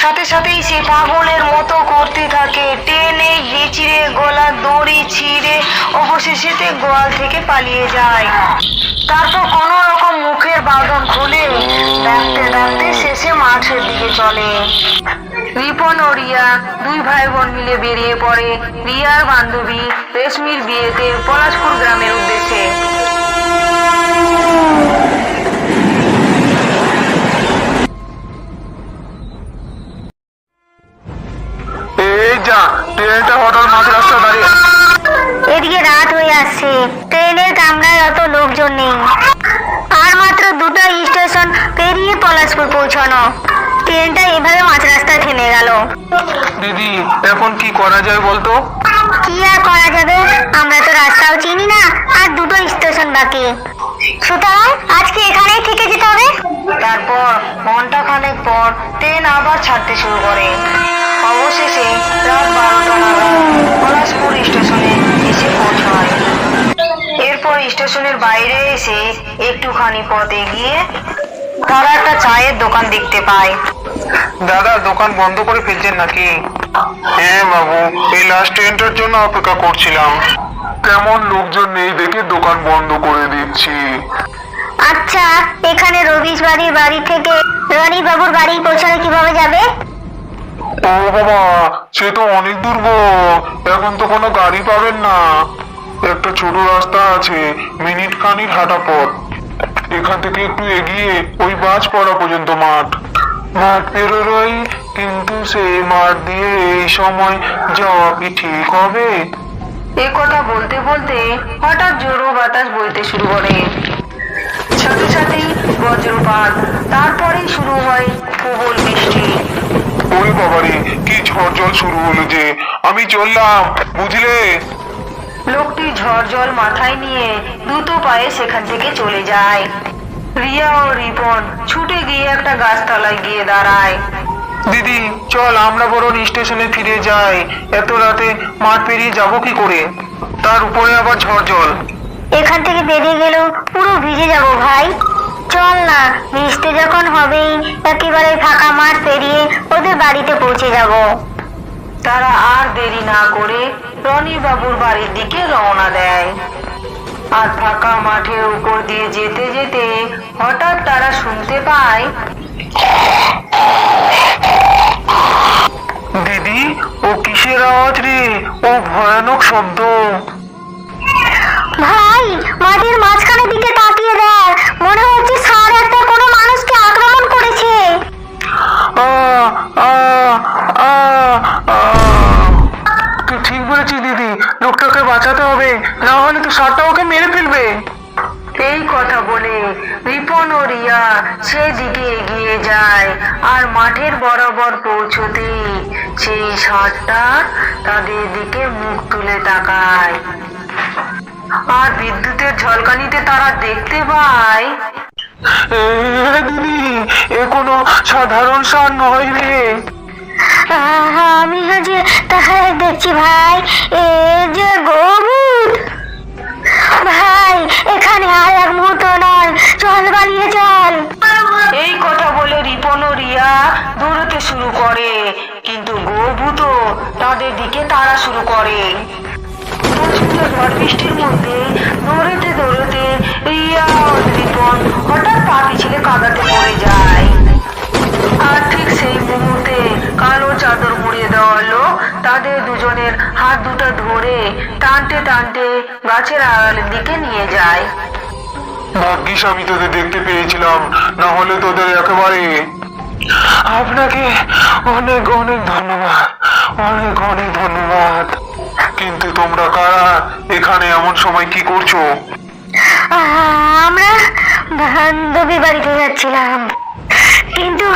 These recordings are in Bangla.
সাথে সাথেই সে পাগলের মতো করতে থাকে। টেনে হিচড়ে গলা দড়ি ছিঁড়ে অবশেষেতে গোয়াল থেকে পালিয়ে যায়। তারপর কোনো রকম মুখের বাঁধন খুলে ডাকতে ডাকতে শেষে মাঠের দিকে চলে। রিপন ও রিয়া দুই ভাই বোন মিলে বেরিয়ে পড়ে। রিয়ার বান্ধবী রেশমির বিয়েতে পলাশপুর গ্রামের উদ্দেশ্যে। এই যা ট্রেনটা হঠাৎ মাঝ রাস্তা দাঁড়িয়ে। এদিকে রাত হয়ে আসছে। ট্রেনের কামরায় অত লোকজন নেই। আর মাত্র দুটো স্টেশন পেরিয়ে পলাশপুর পৌঁছানো। ট্রেনটা এভাবে মাঝ রাস্তায় থেমে গেল। দিদি এখন কি করা যায় বলতো? কি আর করা যাবে? আমরা তো রাস্তাও চিনি না আর দুটো স্টেশন বাকি। সুতরাং আজকে এখানেই থেকে যেতে হবে। তারপর ঘণ্টা খানেক পর ট্রেন আবার ছাড়তে শুরু করে। অবশেষে রাত বারোটা নাগাদ পলাশপুর স্টেশনে এসে পৌঁছায়। এরপর স্টেশনের বাইরে এসে একটুখানি পথ এগিয়ে তারা একটা চায়ের দোকান দেখতে পায়। দাদা দোকান বন্ধ করে ফেলছেন নাকি? হ্যাঁ বাবু এই লাস্ট ট্রেনটার জন্য অপেক্ষা করছিলাম। তেমন লোকজন নেই দেখে দোকান বন্ধ করে দিচ্ছি। আচ্ছা এখানে রবিশ বাড়ির বাড়ি থেকে রনি বাবুর বাড়ি পৌঁছানো কীভাবে যাবে? ও বাবা, সে তো অনেক দূর গো। এখন তো কোনো গাড়ি পাবেন না। একটা ছোট রাস্তা আছে, মিনিট খানিক হাঁটা পথ। এখান থেকে একটু এগিয়ে ওই বাজ পড়া পর্যন্ত মাঠ। মাঠ কিন্তু সেই মাঠ দিয়ে এই সময় যাওয়া কি ঠিক হবে? এ কথা বলতে বলতে হঠাৎ জোরো বাতাস বইতে শুরু করে। সাথে সাথেই বজ্রপাত, তারপরেই শুরু হয় প্রবল বৃষ্টি। ওই বাবারে কি ঝড় জল শুরু হলো যে। আমি চললাম বুঝলে? লোকটি ঝড় জল মাথায় নিয়ে দ্রুত পায়ে সেখান থেকে চলে যায়। রিয়া ও রিপন ছুটে গিয়ে একটা গাছতলায় গিয়ে দাঁড়ায়। দিদি চল আমরা বরং স্টেশনে ফিরে যাই। এত রাতে মাঠ পেরিয়ে যাব কি করে? তার উপরে আবার ঝড় জল এখান থেকে বেরিয়ে গেলেও পুরো ভিজে যাব ভাই। চল না বৃষ্টি যখন হবেই একেবারে ফাঁকা মাঠ পেরিয়ে ওদের বাড়িতে পৌঁছে যাব। তারা আর দেরি না করে রনি বাবুর বাড়ির দিকে রওনা দেয়। আর ফাঁকা মাঠের উপর দিয়ে যেতে যেতে হঠাৎ তারা শুনতে পায় দিদি ও কিসের আওয়াজ রে? ও ভয়ানক শব্দ। ভাই মাঠের মাঝখানের দিকে তাকিয়ে দেখ। মনে হচ্ছে সার একটা কোনো মানুষকে আক্রমণ করেছে। আ আ আ আ। তুই ঠিক বলেছিস দিদি লোকটাকে বাঁচাতে হবে না হলে তো সারটা ওকে মেরে ফেলবে। এই কথা বলে রিপন ও রিয়া সেদিকে এগিয়ে যায় আর মাঠের বরাবর পৌঁছতেই সেই ষাঁড়টা তাদের দিকে মুখ তুলে তাকায়। আর বিদ্যুতের ঝলকানিতে তারা দেখতে পায়। দিদি এ কোনো সাধারণ সার নয় রে। আমি যে তাহাই দেখছি ভাই এ যে ভাই এখানে আর এক মুহূর্ত নয় চল পালিয়ে চল। এই কথা বলে রিপন ও রিয়া দৌড়তে শুরু করে কিন্তু গর্ভূত তাদের দিকে তারা শুরু করে। বৃষ্টির মধ্যে দৌড়তে দৌড়তে রিপন হঠাৎ পা পিছলে কাদাতে পড়ে যায়। আর ঠিক সেই মুহূর্তে কালো চাদর মুড়িয়ে দেওয়া লোক তাদের দুজনের হাত দুটো ধরে টানতে টানতে গাছের আড়ালের দিকে নিয়ে যায়। ভাগ্যিস আমি তোদের দেখতে পেয়েছিলাম, না হলে তোদের একেবারে। আপনাকে অনেক অনেক ধন্যবাদ, অনেক অনেক ধন্যবাদ। কিন্তু তোমরা কারা? এখানে এমন সময় কি করছ? আমরা বান্ধবী বাড়িতে যাচ্ছিলাম। কিন্তু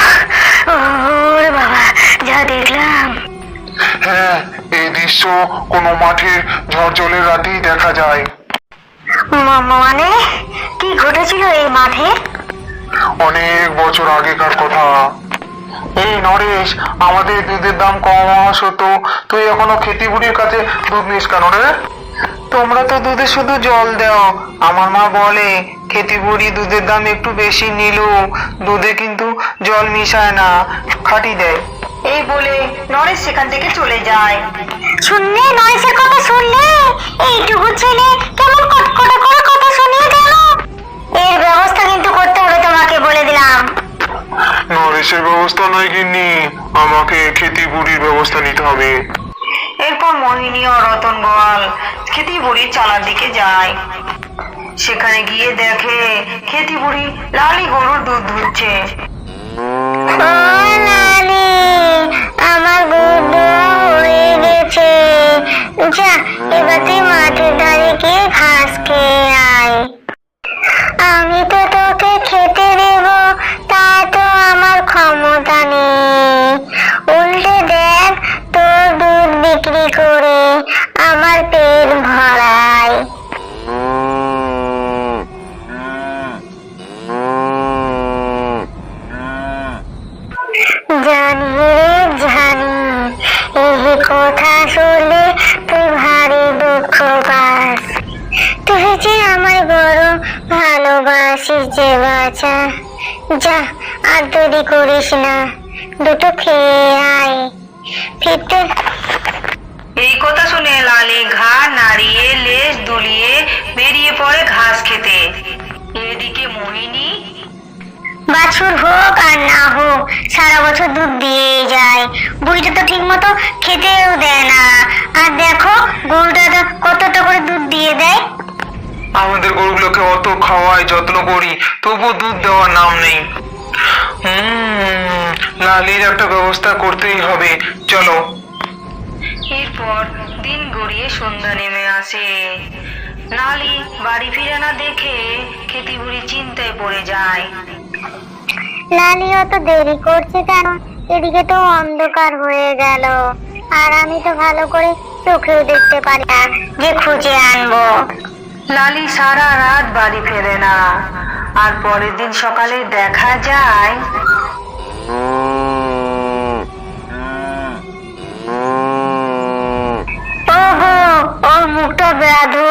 ওরে বাবা যা দেখলাম। হ্যাঁ এই দৃশ্য কোনো মাঠের ঝড় জলের রাতেই দেখা যায়। মানে কি ঘটেছিল এই মাঠে? অনেক বছর আগেকার কথা। এই নরেশ আমাদের দুধের দাম কম হওয়া সত্ত্বেও তুই এখনও খেতি বুড়ির কাছে দুধ নিস কেন রে? তোমরা তো দুধে শুধু জল দাও। আমার মা বলে খেতি বুড়ি দুধের দাম একটু বেশি নিলেও দুধে কিন্তু জল মিশায় না। খাঁটি দেয়। এই বলে নরেশ সেখান থেকে চলে যায়। শুনলে নরেশের কথা শুনলে? এইটুকু ছেলে কেমন কটকটা করে কথা শুনিয়ে গেল এর ব্যবস্থা কিন্তু করতে হবে তোমাকে বলে দিলাম। নরেশের ব্যবস্থা নয় গিন্নি আমাকে খেতি বুড়ির ব্যবস্থা নিতে হবে। এরপর মোহিনী ও রতন গোয়াল খেতি বুড়ির চালার দিকে যায়। সেখানে গিয়ে দেখে খেতি বুড়ি লালি গরুর দুধ নানি আমার দুধ হয়ে গেছে। যা এবার তুই মাঠের ধারে গিয়ে ঘাস যা আর দেরি করিস না। দুটো খেয়ে আয়। ফিরতে এই কথা শুনে লালি ঘাড় নাড়িয়ে লেজ দুলিয়ে বেরিয়ে পড়ে ঘাস খেতে। এদিকে মোহিনী বাছুর হোক আর না হোক সারা বছর দুধ দিয়ে যায়। বুড়িটা তো ঠিক মতো খেতেও দেয় না। আর দেখো গরুটা কতটা করে দুধ দিয়ে দেয়? আমাদের গরুগুলোকে অত খাওয়াই যত্ন করি তবু দুধ দেওয়ার নাম নেই। হুম লালির একটা ব্যবস্থা করতেই হবে। চলো। এরপর দিন গড়িয়ে সন্ধ্যা নেমে আসে। নালি বাড়ি ফিরে না দেখে খেতি বুড়ি চিন্তায় পড়ে যায়। লালি অত দেরি করছে কেন? এদিকে তো অন্ধকার হয়ে গেল। আর আমি তো ভালো করে চোখেও দেখতে পারি না। যে খুঁজে আনব। লালি সারা রাত বাড়ি ফেরে না। আর পরের দিন সকালে দেখা যায় ওর মুখটা বেঁধো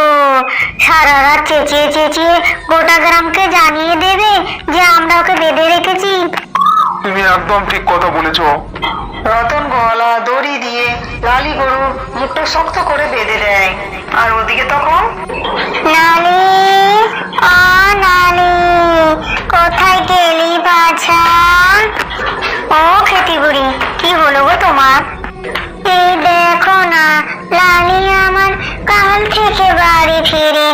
সারা রাত চেঁচিয়ে চেঁচিয়ে গোটা গ্রামকে জানিয়ে দেবে যে আমরা ওকে বেঁধে রেখেছি। তুমি একদম ঠিক কথা বলেছ। রতন গলা দড়ি দিয়ে লালি গরুর মুখটা শক্ত করে বেঁধে দেয়। আর ওদিকে তখন নালি ও নালি কোথায় গেলি বাছা? ও খেতি বুড়ি কি হলো গো তোমার? এই দেখো না লালি আমার কাল থেকে বাড়ি ফিরেনি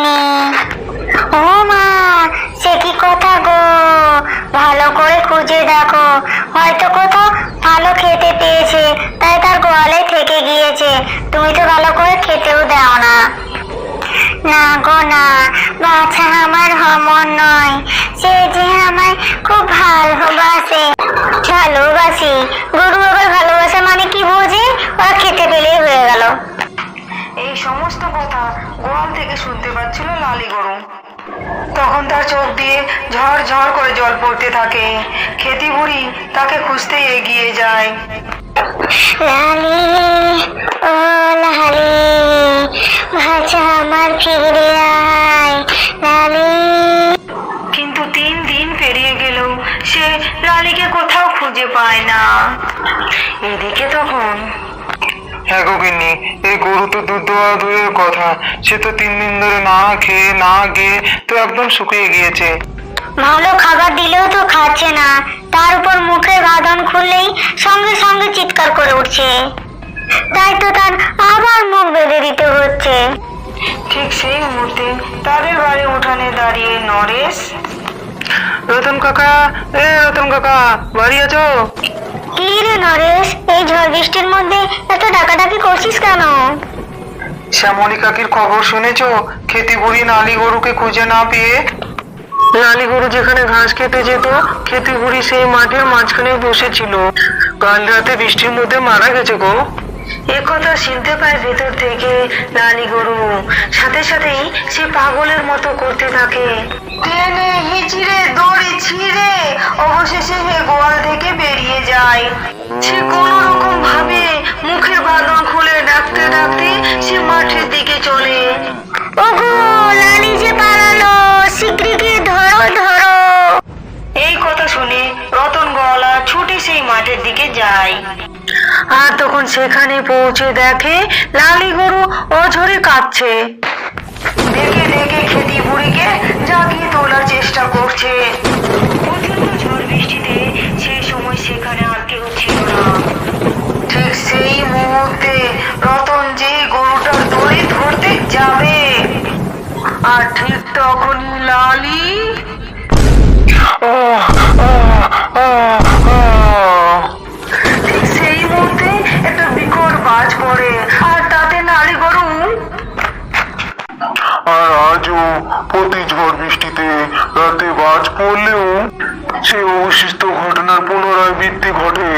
ভালো করে খুঁজে দেখো। হয়তো কোথাও ভালো খেতে পেয়েছে, তাই তার গোয়ালে থেকে গিয়েছে। তুমি তো ভালো করে খেতেও দাও না। না গো, না। বাছা আমার নয়। সে যে আমায় খুব ভালোবাসে। ভালোবাসি। গরু আবার ভালোবাসা মানে কি বোঝে? ওরা খেতে পেলেই হয়ে গেল। এই সমস্ত কথা গোয়াল থেকে শুনতে পাচ্ছিল লালি গরু। তখন তার চোখ দিয়ে ঝড় ঝড় করে জল পড়তে থাকে। খেতি বুড়ি তাকে খুঁজতে এগিয়ে যায়। আমার ফিরে আয় কিন্তু তিন দিন পেরিয়ে গেলেও সে লালিকে কোথাও খুঁজে পায় না। এদিকে তখন হ্যাঁ গো গিন্নি এই গরু তো দুধ দেওয়া দূরের কথা। সে তো তিন দিন ধরে না খেয়ে না গিয়ে তো একদম শুকিয়ে গিয়েছে। ভালো খাবার দিলেও তো খাচ্ছে না। তার উপর মুখে বাঁধন খুললেই সঙ্গে সঙ্গে চিৎকার করে উঠছে। তাই তো তার আবার মুখ বেঁধে দিতে হচ্ছে। ঠিক সেই মুহূর্তে তাদের বাড়ি উঠানে দাঁড়িয়ে নরেশ রতন কাকা এ রতন কাকা বাড়ি আছো? কি নরেশ? এই ঝড় বৃষ্টির মধ্যে এত ডাকাডাকি করছিস কেন? শ্যামলী কাকির খবর শুনেছ? খেতি বুড়ি নালি গরুকে খুঁজে না পেয়ে? নালি গরু যেখানে ঘাস খেতে যেত, খেতি বুড়ি সেই মাঠের মাঝখানে বসেছিল। কাল রাতে বৃষ্টির মধ্যে মারা গেছে গো। একথা শুনতে পায় ভেতর থেকে লালি গরু। সাথে সাথেই সে পাগলের মতো করতে থাকে। টেনে হিচড়ে দড়ি ছিঁড়ে অবশেষে হে গোয়াল থেকে বেরিয়ে যায়। সে কোন রকম ভাবে মুখের বাঁধন খুলে ডাকতে ডাকতে সে মাঠের দিকে চলে। ওগো লালি যে পালালো শিগগিরি ধরো ধরো। এই কথা শুনে রতন গলা ছুটে সেই মাঠের দিকে যায়। আর তখন সেখানে পৌঁছে দেখে লালি গরু অঝরে কাঁদছে ডেকে ডেকে খেতি বুড়িকে জাগিয়ে তোলার চেষ্টা করছে সেই মুহূর্তে রতন যে গরুটার ধরতে যাবে, আর ঠিক তখনই লালি আহ। বাজ আর তাতে নালি গরু আর আজও প্রতি ঝড় বৃষ্টিতে রাতে বাজ পড়লেও সে অবশিষ্ট ঘটনার পুনরাবৃত্তি ঘটে।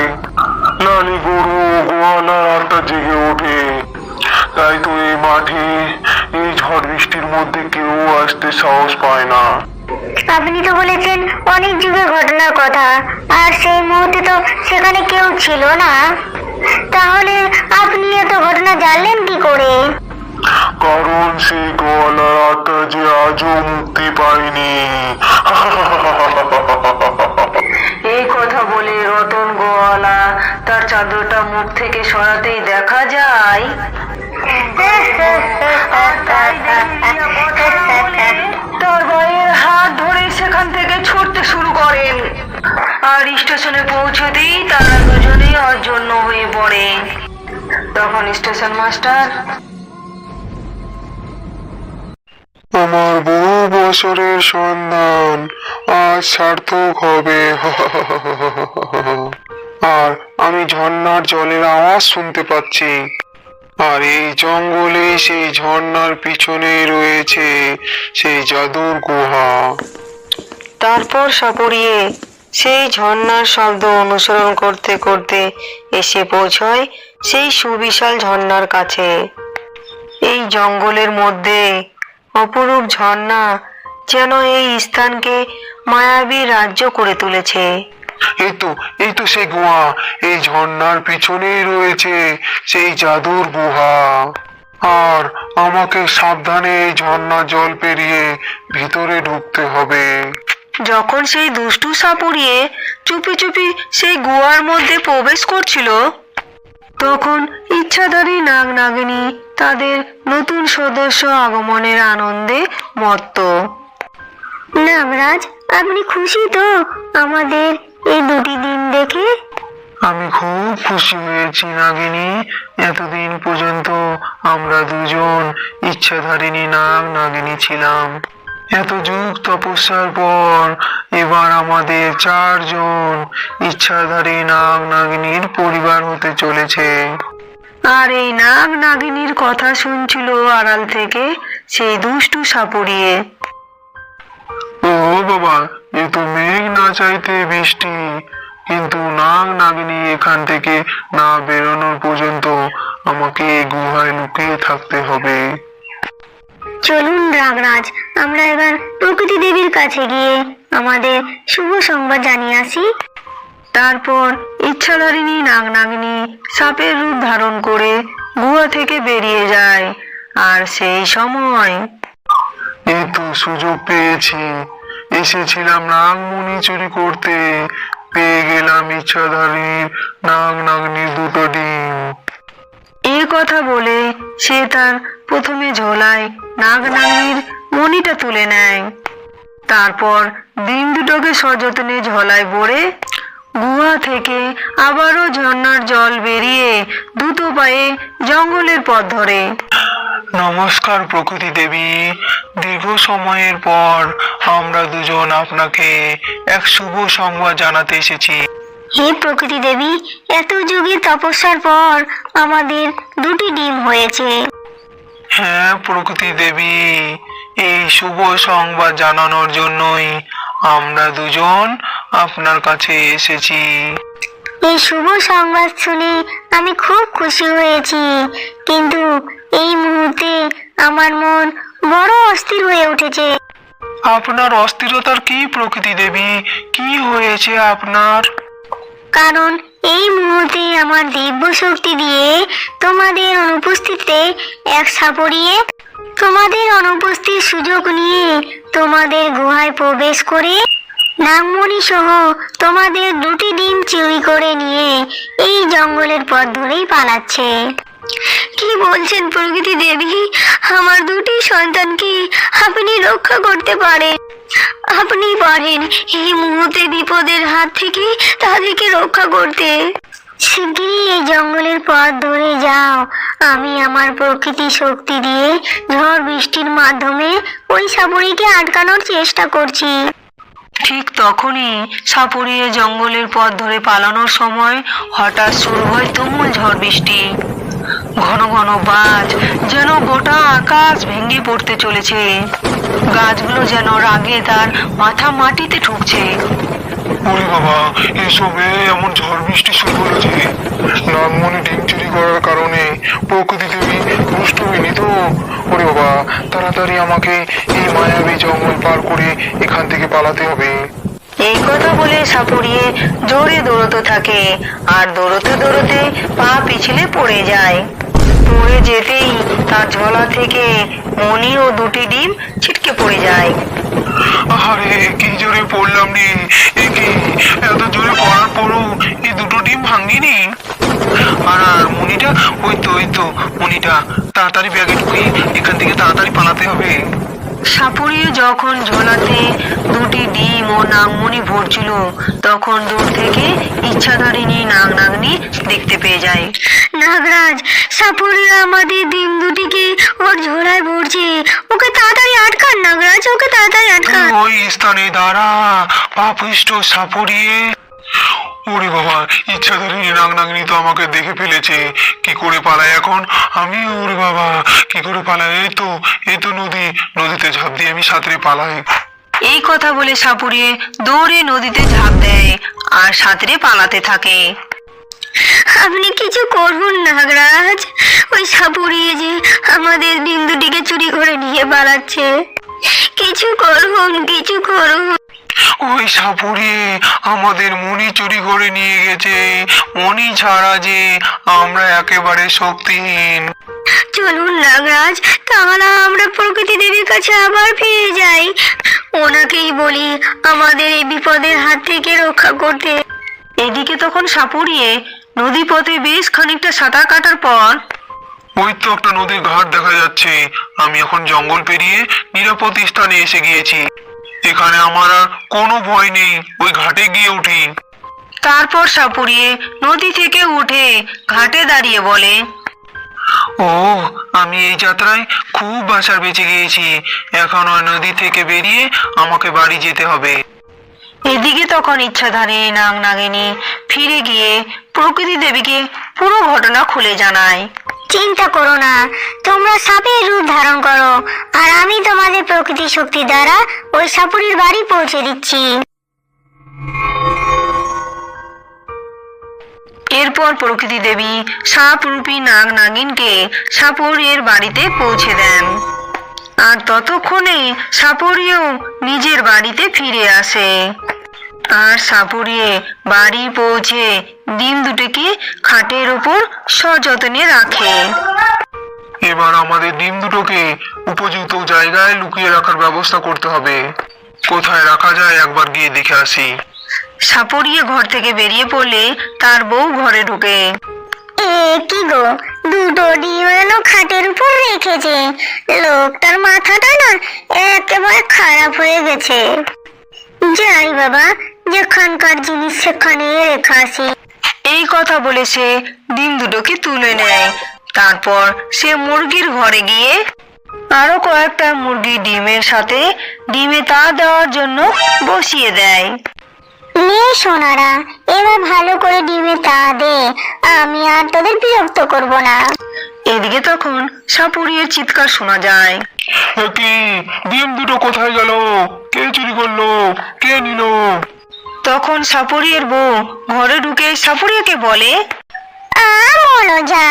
লালি গরু গোয়ালার আত্মা জেগে ওঠে। তাই তো এই মাঠে এই ঝড় বৃষ্টির মধ্যে কেউ আসতে সাহস পায় না। আপনি তো বলেছেন অনেক যুগের ঘটনার কথা আর সেই মুহূর্তে তো সেখানে কেউ ছিল না। তাহলে আপনি এত ঘটনা জানলেন কি করে? কারণ সেই গোয়ালার আত্মা যে আজও মুক্তি পায়নি। এই কথা বলে রতন গোয়ালা তার চাদরটা মুখ থেকে সরাতেই দেখা যায়। তার ভাইয়ের হাত ধরে সেখান থেকে ছুটতে শুরু করেন। আর স্টেশনে পৌঁছতেই তারা দুজনেই অজন্য হয়ে পড়ে। তখন স্টেশন মাস্টার আমার বহু বছরের সন্ধান আজ সার্থক হবে। আর আমি ঝর্ণার জলের আওয়াজ শুনতে পাচ্ছি। আর এই জঙ্গলে সেই ঝর্ণার পিছনে রয়েছে সেই জাদুর গুহা। তারপর সাপড়িয়ে সেই ঝর্ণার শব্দ অনুসরণ করতে করতে এসে পৌঁছয় সেই সুবিশাল ঝর্ণার কাছে। এই জঙ্গলের মধ্যে অপরূপ ঝর্ণা যেন এই স্থানকে মায়াবী রাজ্য করে তুলেছে। এই তো সেই গুহা, এই ঝর্ণার পিছনেই রয়েছে সেই জাদুর গুহা। আর আমাকে সাবধানে এই ঝর্ণা জল পেরিয়ে ভিতরে ঢুকতে হবে। যখন সেই দুষ্টু সাপুড়িয়ে চুপি চুপি সেই গুহার মধ্যে প্রবেশ করছিল তখন ইচ্ছাধারী নাগ নাগিনী তাদের নতুন সদস্য আগমনের আনন্দে মত্ত। নাগরাজ আপনি খুশি তো আমাদের এই দুটি দিন দেখে? আমি খুব খুশি হয়েছি নাগিনী। এতদিন পর্যন্ত আমরা দুজন ইচ্ছাধারিণী নাগ নাগিনী ছিলাম। এত যুগ তপস্যার পর এবার আমাদের চারজন ইচ্ছাধারী নাগ নাগিনীর পরিবার হতে চলেছে। আর এই নাগ নাগিনীর কথা শুনছিল আড়াল থেকে সেই দুষ্টু সাপুড়িয়ে। ও বাবা এ তো মেঘ না চাইতে বৃষ্টি কিন্তু নাগ নাগিনী এখান থেকে না বেরোনোর পর্যন্ত আমাকে গুহায় লুকিয়ে থাকতে হবে। চলুন নাগরাজ আমরা এবার প্রকৃতি দেবীর কাছে গিয়ে আমাদের শুভ সংবাদ জানিয়ে আসি। তারপর ইচ্ছাধারিণী নাগ নাগিনী সাপের রূপ ধারণ করে গুহা থেকে বেরিয়ে যায়, আর সেই সময় এই সুযোগ পেয়েছি। এসেছিলাম নাগমণি চুরি করতে। পেয়ে গেলাম ইচ্ছাধারীর নাগ নাগনির দুটো ডিম। এ কথা বলে সে তার প্রথমে ঝোলায় নাগ মণিটা তুলে নেয়। তারপর ডিম দুটোকে সযত্নে ঝোলায় ভরে গুহা থেকে আবারও ঝর্ণার জল বেরিয়ে দ্রুত পায়ে জঙ্গলের পথ ধরে। নমস্কার প্রকৃতি দেবী। দীর্ঘ সময়ের পর আমরা দুজন আপনাকে এক শুভ সংবাদ জানাতে এসেছি। হে প্রকৃতি দেবী এত যুগের তপস্যার পর আমাদের দুটি ডিম হয়েছে। হ্যাঁ প্রকৃতি দেবী এই শুভ সংবাদ জানানোর জন্যই আমরা দুজন আপনার কাছে এসেছি। এই শুভ সংবাদ শুনে আমি খুব খুশি হয়েছি। কিন্তু এই মুহূর্তে আমার মন বড় অস্থির হয়ে উঠেছে। আপনার অস্থিরতার কি প্রকৃতি দেবী? কি হয়েছে আপনার? কারণ এই মুহূর্তে আমার দিব্য শক্তি দিয়ে তোমাদের অনুপস্থিতিতে এক সাপড়িয়ে তোমাদের অনুপস্থিত সুযোগ নিয়ে তোমাদের গুহায় প্রবেশ করে নাগমণি সহ তোমাদের দুটি ডিম চুরি করে নিয়ে এই জঙ্গলের পথ ধরেই পালাচ্ছে। কি বলছেন প্রকৃতি দেবী? আমার দুটি সন্তানকে আপনি রক্ষা করতে পারেন। আপনি পারেন এই মুহূর্তে বিপদের হাত থেকে তাদেরকে রক্ষা করতে। শিগগিরই এই জঙ্গলের পথ ধরে যাও। আমি আমার প্রকৃতি শক্তি দিয়ে ঝড় বৃষ্টির মাধ্যমে ওই সাপুরিকে আটকানোর চেষ্টা করছি। ঠিক তখনই সাপুড়িয়ে জঙ্গলের পথ ধরে পালানোর সময় হঠাৎ শুরু হয় তুমুল ঝড় বৃষ্টি। ঘন ঘন বাজ যেন গোটা আকাশ ভেঙে পড়তে চলেছে। গাছগুলো যেন রাগে তার মাথা মাটিতে ঠুকছে ওরে বাবা এসবে এমন ঝড় বৃষ্টি শুরু করেছে। নাগমণি ডিম চুরি করার কারণে প্রকৃতি দেবী রুষ্ট হয়নি তো। ওরে বাবা তাড়াতাড়ি আমাকে এই মায়াবী জঙ্গল পার করে এখান থেকে পালাতে হবে। এই কথা বলে সাপুড়িয়ে জোরে দৌড়তে থাকে আর দৌড়তে দৌড়তে পা পিছলে পড়ে যায়। পড়ে যেতেই তার ঝোলা থেকে মণি ও দুটি ডিম ছিটকে পড়ে যায়। আরে কি জোরে পড়লাম রে। এ কি? এত জোরে পড়ার পরও এই দুটো ডিম ভাঙিনি? আর আর মনিটা? ওই তো ওই তো মনিটা তাড়াতাড়ি ব্যাগে ঢুকি এখান থেকে তাড়াতাড়ি পালাতে হবে। সাপুড়িয়ে যখন ঝোলাতে দুটি ডিম ও নাগমণি ভরছিল তখন দূর থেকে ইচ্ছাধারিণী নাগ নাগনি দেখতে পেয়ে যায়। নাগরাজ সাপুরে আমাদের ডিম দুটিকে ওর ঝোলায় ভরছে। ওকে তাড়াতাড়ি আটকান নাগরাজ ওকে তাড়াতাড়ি আটকান। ওই স্থানে দাঁড়া পাপিষ্ট সাপড়িয়ে। ওরে বাবা ইচ্ছাধারী নাগ নাগনি তো আমাকে দেখে ফেলেছে। কি করে পালাই এখন? আমি ওরে বাবা কি করে পালাই এই তো এই তো নদী। নদীতে ঝাঁপ দিয়ে আমি সাঁতরে পালাই। এই কথা বলে সাপুড়িয়ে দৌড়ে নদীতে ঝাঁপ দেয় আর সাঁতরে পালাতে থাকে। আপনি কিছু করুন নাগরাজ ওই সাপুরিয়ে যে আমাদের ডিম দুটিকে চুরি করে নিয়ে পালাচ্ছে। কিছু করুন কিছু করুন। ওই সাপুড়িয়ে আমাদের মনি চুরি করে নিয়ে গেছে। মনি ছাড়া যে আমরা একেবারে শক্তিহীন। চলুন নাগরাজ তাহলে আমরা প্রকৃতি দেবীর কাছে আবার ফিরে যাই। ওনাকেই বলি আমাদের এই বিপদের হাত থেকে রক্ষা করতে। এদিকে তখন সাপুড়িয়ে নদী পথে বেশ খানিকটা সাঁতার কাটার পর ওই তো একটা নদীর ঘাট দেখা যাচ্ছে। আমি এখন জঙ্গল পেরিয়ে নিরাপদ স্থানে এসে গিয়েছি। এখানে আমার আর কোনো ভয় নেই। ওই ঘাটে গিয়ে উঠি। তারপর সাপুড়িয়ে নদী থেকে উঠে ঘাটে দাঁড়িয়ে বলে ও আমি এই যাত্রায় খুব বাসার বেঁচে গিয়েছি। এখন ওই নদী থেকে বেরিয়ে আমাকে বাড়ি যেতে হবে। এদিকে তখন ইচ্ছাধারী নাগ নাগিনী ফিরে গিয়ে প্রকৃতি দেবীকে পুরো ঘটনা খুলে জানায়। চিন্তা করো না তোমরা সাপের রূপ ধারণ করো আর আমি তোমাদের প্রকৃতি শক্তি দ্বারা ওই সাপুরির বাড়ি পৌঁছে দিচ্ছি। এরপর প্রকৃতি দেবী সাপরূপী নাগ নাগিনকে সাপুরের বাড়িতে পৌঁছে দেন। আর ততক্ষণে সাপুরিও নিজের বাড়িতে ফিরে আসে। আর সাপুরিয়ে বাড়ি পৌঁছে ডিম দুটোকে খাটের ওপর সযত্নে রাখে। এবার আমাদের ডিম দুটোকে উপযুক্ত জায়গায় লুকিয়ে রাখার ব্যবস্থা করতে হবে। কোথায় রাখা যায় একবার গিয়ে দেখে আসি। সাপুরিয়ে ঘর থেকে বেরিয়ে পড়লে তার বউ ঘরে ঢুকে। কি গো। দুটো ডিম এনো খাটের উপর রেখেছে। লোকটার মাথাটা না একেবারে খারাপ হয়ে গেছে। যাই বাবা, যেখানকার জিনিস সেখানে রেখে আসি এই কথা বলে সে ডিম দুটোকে তুলে নেয়। তারপর সে মুরগির ঘরে গিয়ে আরও কয়েকটা মুরগি ডিমের সাথে ডিমে তা দেওয়ার জন্য বসিয়ে দেয়। নে সোনারা এবার ভালো করে ডিমে তা দে আমি আর তোদের বিরক্ত করব না। এদিকে তখন সাপুরিয়ের চিৎকার শোনা যায়। কি? ডিম দুটো কোথায় গেল? কে চুরি করল? কে নিল? তখন সাপুরিয়ের বউ ঘরে ঢুকে সাপুরিয়াকে বলে আ মনোজা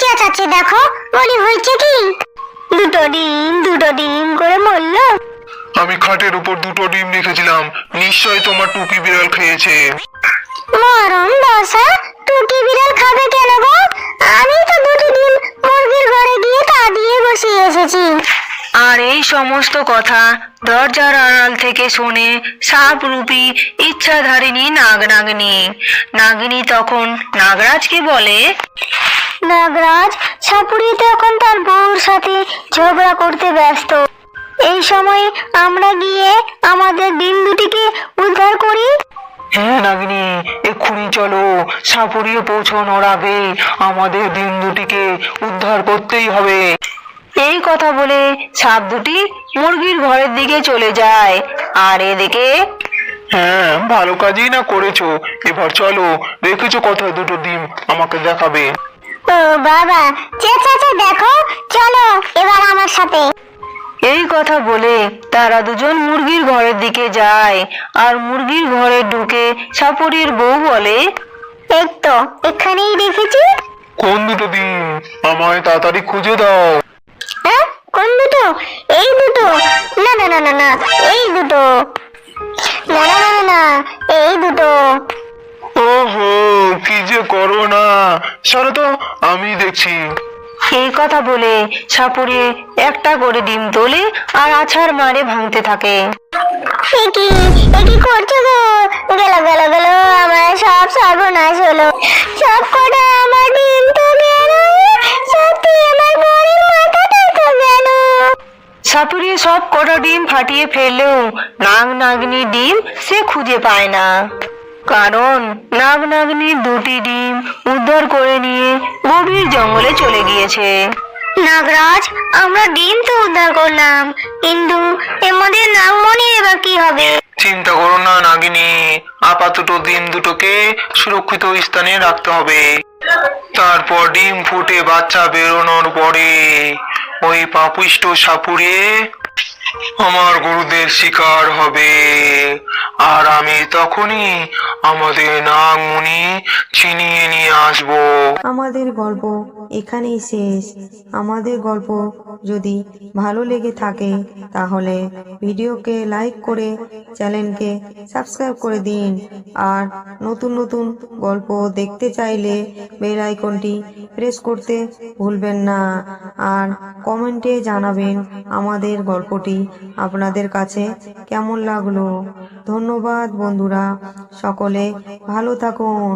চেঁচাচ্ছে দেখো বলি হয়েছে কি? দুটো ডিম দুটো ডিম করে মরলো। আমি খাটের উপর দুটো ডিম রেখেছিলাম। নিশ্চয়ই তোমার টুকি বিড়াল খেয়েছে। দশা টুকি বিড়াল খাবে কেন গো? আমি তো দুটো ডিম মুরগির ঘরে গিয়ে তা দিয়ে বসিয়ে এসেছি। আর এই সমস্ত কথা দরজার আড়াল থেকে শোনে সাপ রূপী ইচ্ছাধারিণী নাগ নাগিনী। নাগিনী তখন নাগরাজকে বলে? নাগরাজ সাপুরি তো এখন তার বউর সাথে ঝগড়া করতে ব্যস্ত। এই সময় আমরা গিয়ে আমাদের ডিম দুটিকে উদ্ধার করি। হ্যাঁ নাগিনী এক্ষুনি চলো সাপুরিয়ে পৌঁছানোর আগে আমাদের ডিম দুটিকে উদ্ধার করতেই হবে। এই কথা বলে সাপ দুটি মুরগির ঘরের দিকে চলে যায়। আর এদিকে হ্যাঁ ভালো কাজই না করেছ। এবার চলো রেখেছো কোথায় দুটো ডিম আমাকে দেখাবে। ও বাবা চেঁচাচে দেখো চলো এবার আমার সাথে। এই কথা বলে তারা দুজন মুরগির ঘরের দিকে যায় আর মুরগির ঘরে ঢুকে সাপুরির বউ বলে এই তো এখানেই দেখেছি কোন দুটো ডিম আমায় তাড়াতাড়ি খুঁজে দাও। হ্যাঁ কোন দুটো? এই দুটো। না না না না না এই দুটো। না না না না না এই দুটো। ওহো কি যে করো না সরো তো আমি দেখছি। এই কথা বলে সাপুরে একটা করে ডিম তোলে আর আছাড় মারে ভাঙতে থাকে। এ কি কি করছ গো? গেল গেল গেল আমার সব সর্বনাশ হলো। সব কটা আমার ডিম তো গেল সত্যি আমার বড়ের মাথাটা তো গেল। সাপুরে সব কটা ডিম ফাটিয়ে ফেললেও নাগ নাগনি ডিম সে খুঁজে পায় না। কারণ নাগ নাগনি দুটি ডিম উদ্ধার করে নিয়ে গভীর জঙ্গলে চলে গিয়েছে। নাগরাজ আমরা ডিম তো উদ্ধার করলাম। কিন্তু এর মধ্যে নাগমণির এবার কি হবে? চিন্তা করো না নাগিনী। আপাতত ডিম দুটোকে সুরক্ষিত স্থানে রাখতে হবে। তারপর ডিম ফুটে বাচ্চা বেরোনোর পরে ওই পাপুষ্ট সাপুড়ে আমার গুরুদের শিকার হবে। আর আমি তখনই আমাদের নাগমণি ছিনিয়ে নিয়ে আসব। আমাদের গল্প এখানেই শেষ। আমাদের গল্প যদি ভালো লেগে থাকে, তাহলে ভিডিওকে লাইক করে চ্যানেলকে সাবস্ক্রাইব করে দিন। আর নতুন নতুন গল্প দেখতে চাইলে বেল আইকনটি প্রেস করতে ভুলবেন না। আর কমেন্টে জানাবেন আমাদের গল্পটি আপনাদের কাছে কেমন লাগল? ধন্যবাদ বন্ধুরা সকলে ভালো থাকুন।